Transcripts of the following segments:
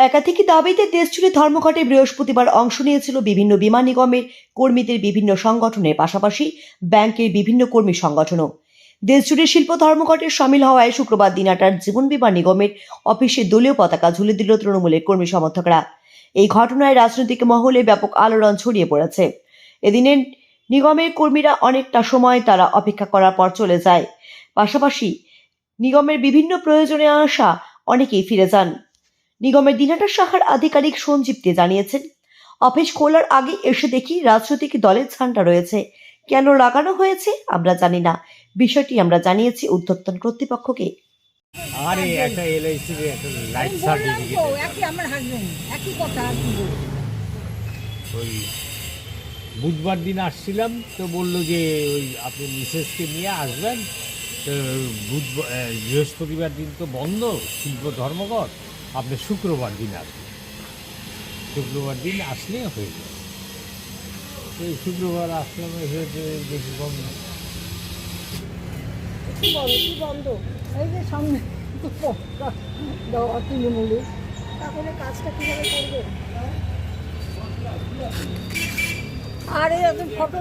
একাধিক দাবিতে দেশজুড়ে ধর্মঘটে বৃহস্পতিবার অংশ নিয়েছিল বিভিন্ন বিমান নিগমের কর্মীদের বিভিন্ন সংগঠনের পাশাপাশি ব্যাংকের বিভিন্ন কর্মী সংগঠনও। দেশজুড়ে শিল্প ধর্মঘটে সামিল হওয়ায় শুক্রবার দিনাটার জীবন বিমা নিগমের অফিসে দলীয় পতাকা ঝুলে দিল তৃণমূলের কর্মী সমর্থকরা। এই ঘটনায় রাজনৈতিক মহলে ব্যাপক আলোড়ন ছড়িয়ে পড়েছে। এদিনের নিগমের কর্মীরা অনেকটা সময় তারা অপেক্ষা করার পর চলে যায়। পাশাপাশি নিগমের বিভিন্ন প্রয়োজনে আসা অনেকেই ফিরে যান। নিগমের দিনাটা শাখার আধিকারিক সঞ্জীব দে জানিয়েছেন। অফিস খোলার আগে এসে দেখি রাজনৈতিক দলের ঝান্ডা রয়েছে। কেন লাগানো হয়েছে আমরা জানি না। বিষয়টি আমরা জানিয়েছি উদ্যোক্তন কর্তৃপক্ষকে। আরে একটা এলআইসির একটা লাইফ সার্টিফিকেট একই আমার হাসবেন্ড একই কথা আর কি বলব? ওই বুধবার দিন আসছিলাম তো বলল যে ওই আপনি মিসেসকে নিয়ে আসবেন। তো বুধবার বৃহস্পতিবার দিন তো বন্ধ শিল্প ধর্মঘট। আপনি শুক্রবার দিন আসবেন। শুক্রবার দিন আসলে হয়ে যাবে। এই শুক্রবার আসলাম এসে যে দেখি বন্ধ। এই যে সামনে তাহলে কাজটা কীভাবে করবে? ফটো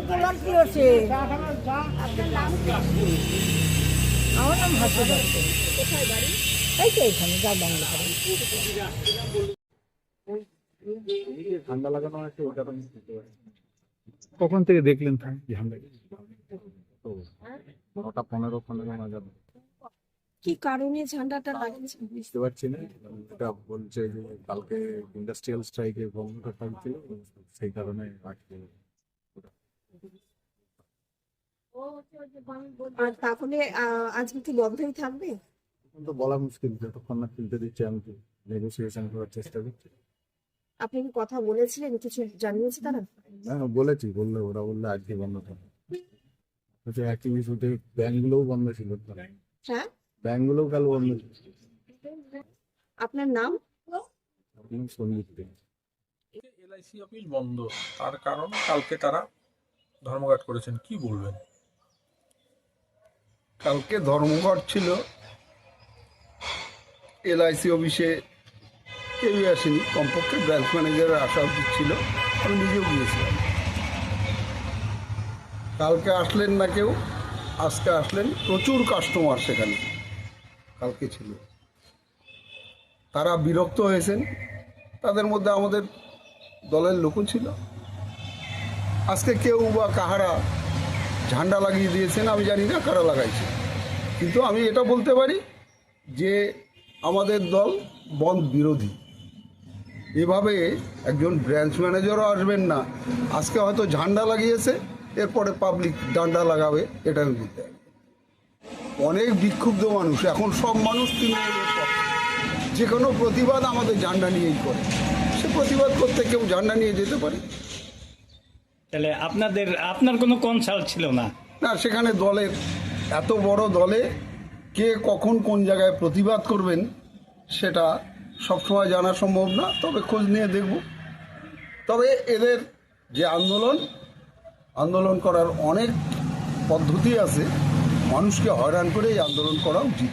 আমার নাম হাসপাতাল কোথায় বাড়ি? এই তো এখানে যা বাংলা ঠান্ডা লাগানো আছে ওটা কখন থেকে দেখলেন ঝান্ডা তো নটা পনেরো পনেরো নাগাদ। কি কারণে ঝান্ডাটা লাগিয়েছে বুঝতে পারছি না। এটা বলছে যে কালকে ইন্ডাস্ট্রিয়াল স্ট্রাইকে বন্ধ থাকছিল সেই কারণে আজকে আর তাহলে আজকে কি বন্ধই থাকবে? তো বলা মুশকিল যতক্ষণ না কিনতে দিচ্ছে আমি তো নেগোসিয়েশন করার চেষ্টা করছি। আপনি কি কথা বলেছিলেন? কিছু জানিয়েছে তারা? হ্যাঁ বলেছি বললে ওরা বললে আজকে বন্ধ থাকবে। হচ্ছে একই ইস্যুতে ব্যাংকগুলোও বন্ধ ছিল। হ্যাঁ? ব্যাংকগুলোও কাল বন্ধ ছিল। আপনার নাম? আপনি সঞ্জিত দে। এলআইসি অফিস বন্ধ। তার কারণ কালকে তারা ধর্মঘট করেছেন। কি বলবেন? কালকে ধর্মঘট ছিল এলআইসি অফিসে কেউই আসেনি, কমপক্ষে ব্রাঞ্চ ম্যানেজারের আসা উচিত ছিল, আমি নিজেও গিয়েছিলাম। কালকে আসলেন না কেউ, আজকে আসলেন, প্রচুর কাস্টমার সেখানে, কালকে ছিল। তারা বিরক্ত হয়েছেন, তাদের মধ্যে আমাদের দলের লোকও ছিল। আজকে কেউ বা কাহারা ঝান্ডা লাগিয়ে দিয়েছেন, আমি জানি না কারা লাগাইছে। কিন্তু আমি এটা বলতে পারি যে আমাদের দল বন্ধ বিরোধী। এভাবে একজন ব্রাঞ্চ ম্যানেজারও আসবেন না। আজকে হয়তো ঝান্ডা লাগিয়েছে এরপরে পাবলিক ডান্ডা লাগাবে এটা আমি পারি অনেক বিক্ষুব্ধ মানুষ এখন সব মানুষ তৃণমূলের পক্ষে। যে কোনো প্রতিবাদ আমাদের ঝান্ডা নিয়েই করে। সে প্রতিবাদ করতে কেউ ঝান্ডা নিয়ে যেতে পারে। তাহলে আপনাদের আপনার কোনো কনসাল্ট ছিল না? না সেখানে দলের এত বড় দলে কে কখন কোন জায়গায় প্রতিবাদ করবেন সেটা সবসময় জানা সম্ভব না, তবে খোঁজ নিয়ে দেখব। তবে এদের যে আন্দোলন আন্দোলন করার অনেক পদ্ধতি আছে। মানুষকে হয়রান করে এই আন্দোলন করা উচিত।